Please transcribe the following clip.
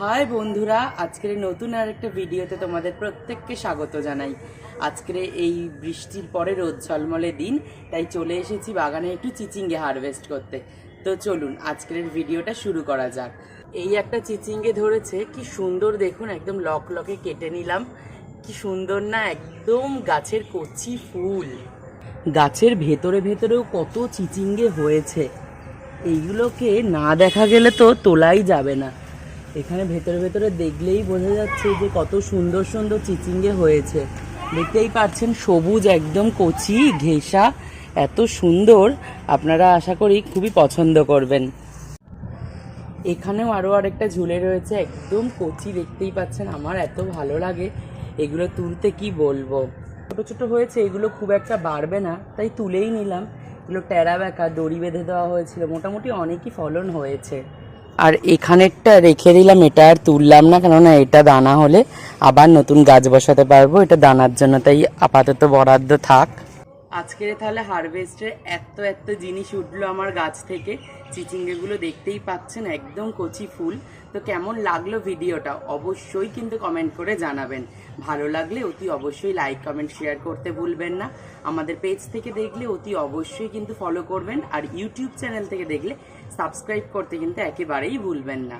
High বন্ধুরা, আজকের নতুন আর একটা ভিডিওতে তোমাদের প্রত্যেককে স্বাগত জানাই। আজকের এই বৃষ্টির পরে রোদ ঝলমলে দিন, তাই চলে এসেছি বাগানে একটু চিচিঙ্গে হারভেস্ট করতে। তো চলুন, আজকের ভিডিওটা শুরু করা যাক। এই একটা চিচিঙ্গে ধরেছে, কি সুন্দর দেখুন, একদম লক লকে কেটে নিলাম। কি সুন্দর না, একদম গাছের কচি ফুল। গাছের ভেতরে ভেতরেও কত চিচিঙ্গে হয়েছে। এইগুলোকে না দেখা গেলে তো তোলাই যাবে না। এখানে ভেতরে ভেতরে দেখলেই বোঝা যাচ্ছে যে কত সুন্দর সুন্দর চিচিঙ্গে হয়েছে। দেখতেই পাচ্ছেন সবুজ একদম কচি ঘেঁষা, এত সুন্দর। আপনারা আশা করি খুবই পছন্দ করবেন। এখানেও আরও আরেকটা ঝুলে রয়েছে, একদম কচি দেখতেই পাচ্ছেন, আমার এত ভালো লাগে। এগুলো তুলতে কি বলব? ছোট ছোটো হয়েছে, এগুলো খুব একটা বাড়বে না, তাই তুলেই নিলাম। এগুলো টেরা বেঁকা দড়ি বেঁধে দেওয়া হয়েছিল, মোটামুটি অনেকই ফলন হয়েছে। আর এখানেরটা রেখে দিলাম, এটা আর তুললাম না, কেননা এটা দানা হলে আবার নতুন গাছ বসাতে পারব, এটা দানার জন্য, তাই আপাতত বরাদ্দ থাক। আজকের তাহলে হারভেস্টে এত এত জিনিস উঠল আমার গাছ থেকে, চিচিঙ্গেগুলো দেখতেই পাচ্ছেন, একদম কচি ফুল। তো কেমন লাগল ভিডিওটা? অবশ্যই কিন্তু কমেন্ট করে জানাবেন। ভালো লাগলে অতি অবশ্যই লাইক কমেন্ট শেয়ার করতে ভুলবেন না। আমাদের পেজ থেকে দেখলে অতি অবশ্যই কিন্তু ফলো করবেন। আর ইউটিউব চ্যানেল থেকে দেখলে সাবস্ক্রাইব করতে কিন্তু একেবারেই ভুলবেন না।